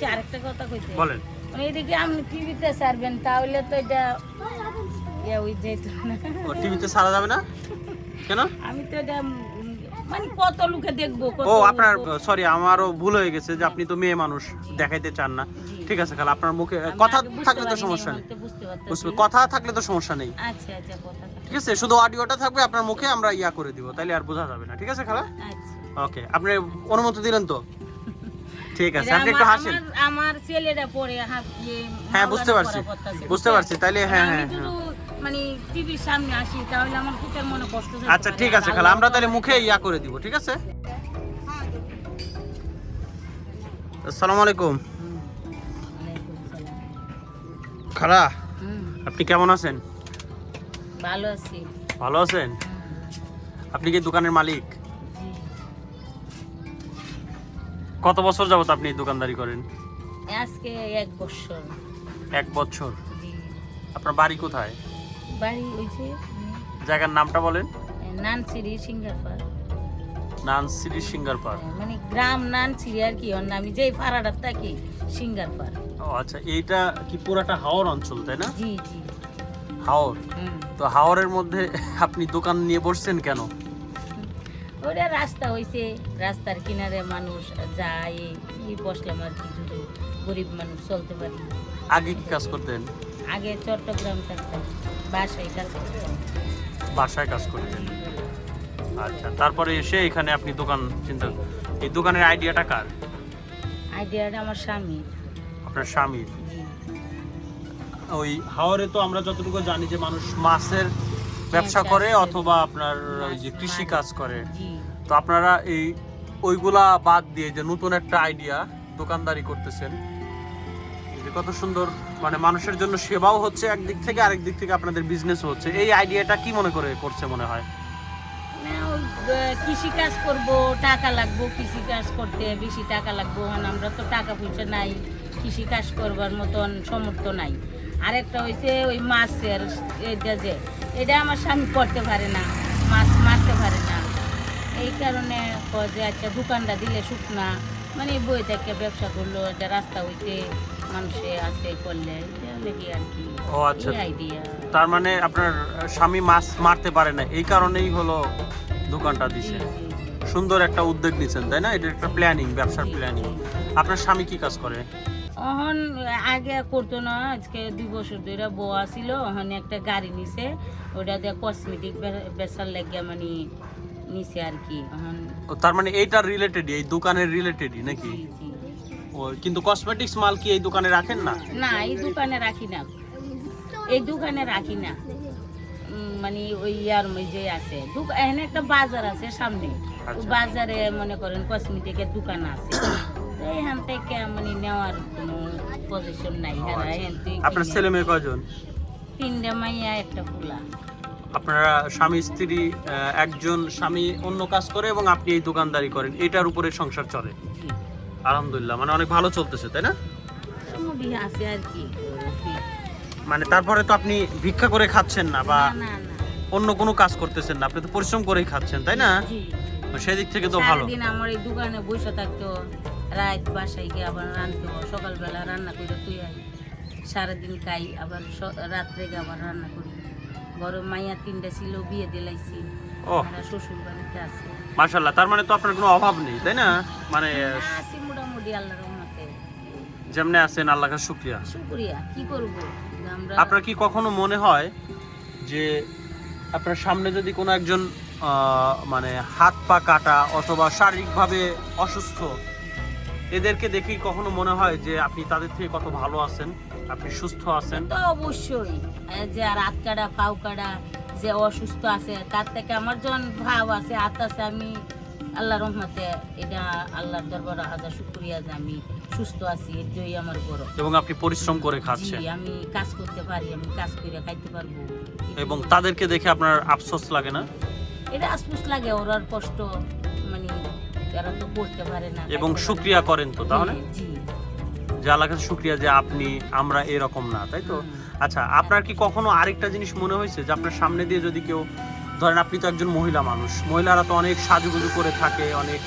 কইছে আরেকটা কথা কইতে বলেন। মানে এদিকে আপনি টিভিতে ছাড়বেন তাহলে তো এটা ইয়ে ওই যেত না। ও টিভিতে সারা যাবে না? কেন? আমি তো এটা মানে কত লোকে দেখব ও আপনার সরি আমারও ভুল হয়ে গেছে যে আপনি তো মেয়ে মানুষ দেখাইতে চান না। ঠিক আছে খালা আপনার মুখে কথা থাকলে তো সমস্যা নেই। আমি বুঝতে বুঝবে কথা থাকলে তো সমস্যা নেই। আচ্ছা আচ্ছা কথা ঠিক আছে শুধু অডিওটা থাকবে আপনার মুখে আমরা ইয়া করে দিব তাইলে আর বোঝা যাবে না। ঠিক আছে খালা? আচ্ছা। ওকে আপনি অনুমতি দিলেন তো? ঠিক আছে আপনি একটু হাসেন। আমার- ছেলেটা পড়ে হাত হ্যাঁ, বুঝতে পারছি। বুঝতে পারছি, তাইলে হ্যাঁ, আমি হ্যাঁ, মানে টিভির সামনে আসি তাহলে আমার পিতার মনে কষ্ট আচ্ছা ঠিক আছে খালা আমরা তাহলে মুখে ইয়া করে দিব ঠিক আছে? আসসালামু আলাইকুম। খালা আপনি কেমন আছেন? ভালো আছি। ভালো আছেন? আপনি কি দোকানের মালিক? কত বছর যাবত আপনি দোকানদারি করেন? আজকে এক বছর। এক বছর? আপনার বাড়ি কোথায়? বাড়ি হয়েছে জায়গার নামটা বলেন। নানসিরি সিঙ্গারপার নানসিরি সিঙ্গার পার্ক। মানে গ্রাম নানসিরি আর কি ওর আমি যেই পাড়াটার থাকি সিঙ্গারপার ও আচ্ছা এইটা কি পুরাটা হাওর অঞ্চল তাই না? জি জি। হাওর? তো হাওরের মধ্যে আপনি দোকান নিয়ে বসছেন কেন? ওটা রাস্তা হয়েছে রাস্তার কিনারে মানুষ যায় এই বসলাম আর কি গরিব মানুষ চলতে পারি। আগে কি কাজ করতেন? আগে চট্টগ্রাম থাকতাম বাসায় কাছে বাসায় কাজ করতেন? আচ্ছা তারপরে এসে এখানে আপনি দোকান চিন্তা এই দোকানের আইডিয়াটা কার? আইডিয়াটা আমার স্বামী। আপনার স্বামীর ওই হাওরে তো আমরা যতটুকু জানি যে মানুষ মাছের ব্যবসা করে। অথবা আপনার ওই যে কৃষি কাজ করে। তো আপনারা এই ওইগুলা বাদ দিয়ে যে নতুন একটা আইডিয়া দোকানদারি করতেছেন কত সুন্দর মানে মানুষের জন্য সেবাও হচ্ছে একদিক থেকে আরেক দিক থেকে আপনাদের বিজনেসও হচ্ছে। এই আইডিয়াটা কি মনে করে করছে মনে হয়? কৃষি কাজ করব টাকা লাগবো কৃষি কাজ করতে বেশি টাকা লাগবো। আমরা তো টাকা পয়সা নাই কৃষি কাজ করবার মতন সমর্থ নাই। আরেকটা হয়েছে ওই মাছের এটা যে এটা আমার স্বামী করতে পারে না মাছ মারতে পারে না। এই কারণে যে আচ্ছা দোকানটা দিলে শুকনা মানে বই থেকে ব্যবসা করল একটা রাস্তা হইতে মানুষে আছে করলে লেগে আর কি? ও আচ্ছা। আইডিয়া তার মানে আপনার স্বামী মাছ মারতে পারে না এই কারণেই হলো দোকানটা দিছে। সুন্দর একটা উদ্যোগ নিছেন তাই না? এটা একটা প্ল্যানিং ব্যবসার প্ল্যানিং আপনার স্বামী কি কাজ করে? অহন আগে করতো না আজকে দুই বছর ধরে বউ ছিল অহন একটা গাড়ি নিছে ওটা দিয়ে কসমেটিক বেচার লাগিয়া মানে নিছে আর কি অহন তার মানে এইটার রিলেটেডই এই দোকানের রিলেটেডই নাকি? কিন্তু কসমেটিক্স মাল কি এই দোকানে রাখেন না? না এই দোকানে রাখি না। এই দোকানে রাখি না। মানে ওই ইয়ার মধ্যে আছে। এখানে একটা বাজার আছে সামনে। আচ্ছা। বাজারে মনে করেন কসমেটিকের দোকান আছে। এখান থেকে মানে নেওয়ার কোনো পজিশন নাই হ্যাঁ আচ্ছা। আপনার ছেলে মেয়ে কয়জন? তিনটা মাইয়া একটা ফুলা আপনারা স্বামী স্ত্রী একজন স্বামী অন্য কাজ করে এবং আপনি এই দোকানদারি করেন এটার উপরে সংসার চলে। আলহামদুলিল্লাহ মানে অনেক ভালো চলতেছে তাই না? আছে আর কি মানে তারপরে তো আপনি ভিক্ষা করে খাচ্ছেন না বা অন্য কোনো কাজ করতেছেন না আপনি তো পরিশ্রম করেই খাচ্ছেন তাই না? সেদিক থেকে তো ভালো। আমার এই দোকানে বসে থাকতো রাত বাসায় গিয়ে আবার রাঁধতো সকালবেলা রান্না করে তুই আই সারাদিন খাই আবার রাত্রে গিয়ে আবার রান্না করি। বড় মাইয়া তিনটা ছিল বিয়ে দিলাইছি। আমরা শ্বশুর বাড়িতে আছে। মাশাল্লাহ তার মানে তো আপনার কোনো অভাব নেই তাই না? মানে আছি মোটামুটি আল্লাহ রহমতে। যেমনি আছেন আল্লাহকে শুক্রিয়া। শুক্রিয়া কি করব? আমরা আপনার কি কখনো মনে হয় যে আপনার সামনে যদি কোনো একজন মানে হাত পা কাটা অথবা শারীরিকভাবে অসুস্থ এদেরকে দেখেই কখনো মনে হয় যে আপনি তাদের থেকে কত ভালো আছেন আপনি সুস্থ আছেন? তো অবশ্যই। যে আর হাত কাটা পাও কাটা যে অসুস্থ আছে তার থেকে আমার যখন ভাব আছে হাত আছে আমি আল্লাহ রহমতে এটা আল্লাহর দরবারে হাজার শুক্রিয়া যে আমি সুস্থ আছি এটাই আমার বড় এবং আপনি পরিশ্রম করে খাচ্ছেন। আমি কাজ করতে পারি আমি কাজ করে খাইতে পারব। এবং তাদেরকে দেখে আপনার আফসোস লাগে না? এটা আশপুস লাগে ওরার কষ্ট। এরা তো পড়তে পারে না এবং শুক্রিয়া করেন তো তাহলে? জি, যে আল্লাহর শুক্রিয়া যে আপনি আমরা এরকম না তাই তো? আচ্ছা আপনার কি কখনো আরেকটা জিনিস মনে হয়েছে যে আপনার সামনে দিয়ে যদি কেউ ধরেন আপনি তো একজন মহিলা মানুষ মহিলারা তো অনেক সাজুগুজু করে থাকে অনেক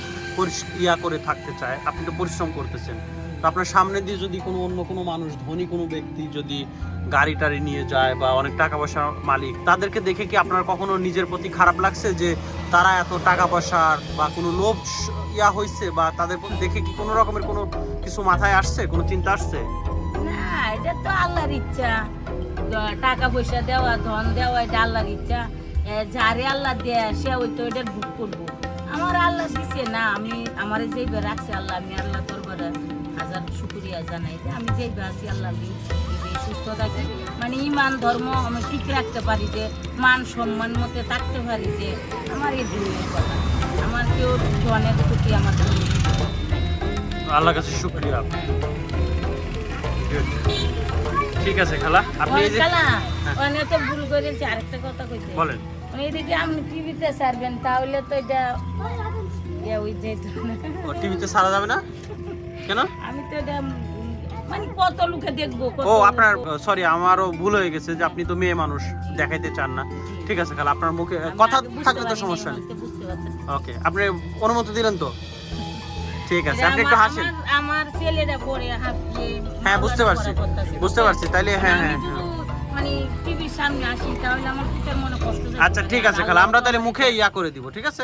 ইয়া করে থাকতে চায় আপনি তো পরিশ্রম করতেছেন। আপনার সামনে দিয়ে যদি কোনো অন্য কোনো মানুষ, ধনী কোনো ব্যক্তি যদি গাড়ি টাড়ি নিয়ে যায় বা অনেক টাকা পয়সার মালিক, তাদেরকে দেখে কি আপনার কখনো নিজের প্রতি খারাপ লাগছে যে তারা এত টাকা পয়সার বা কোনো লোভ ইয়া হয়েছে বা তাদের দেখে কি কোনো রকমের কোনো কিছু মাথায় আসছে, কোনো চিন্তা আসছে? না, এটা তো আল্লাহর ইচ্ছা। টাকা পয়সা দেওয়া, ধন দেওয়া, এটা আল্লাহর ইচ্ছা। যারে আল্লাহ দেয়, সে ওই তো এটা বুক করব। আমার আল্লাহ দিছে না, আমি, আমার যেইভাবে রাখছে আল্লাহ, আমি আল্লাহ হাজার শুক্রিয়া জানাই যে আমি যেইভাবে আছি আল্লাহ সুস্থ থাকি। মানে ইমান ধর্ম আমি ঠিক রাখতে পারি যে মান সম্মান মতে থাকতে পারি যে আমার এই দুনিয়ার কথা। আমার কেউ ধনের প্রতি আমার। আল্লাহর কাছে শুক্রিয়া। ঠিক আছে খালা। আপনি এই যে অনেক তো ভুল করেছি আরেকটা কথা কইতে। বলেন। এদিকে আপনি টিভিতে ছাড়বেন তাহলে তো এটা ইয়ে ওই যেত টিভিতে সারা যাবে না? কেন? আমি তো এটা মানে কত লোকে দেখব ও আপনার সরি আমারও ভুল হয়ে গেছে যে আপনি তো মেয়ে মানুষ দেখাইতে চান না। ঠিক আছে খালা আপনার মুখে কথা থাকলে তো সমস্যা নেই। ওকে আপনি অনুমতি দিলেন তো? ঠিক আছে আপনি একটু হাসেন। আমার- ছেলেরা পড়ে হাসছে হ্যাঁ বুঝতে পারছি। বুঝতে পারছি তাইলে হ্যাঁ হ্যাঁ হ্যাঁ। মানে টিভির সামনে আসি তাহলে আমার পিতার মনে কষ্ট আচ্ছা ঠিক আছে খালা আমরা তাহলে মুখে ইয়া করে দিব ঠিক আছে?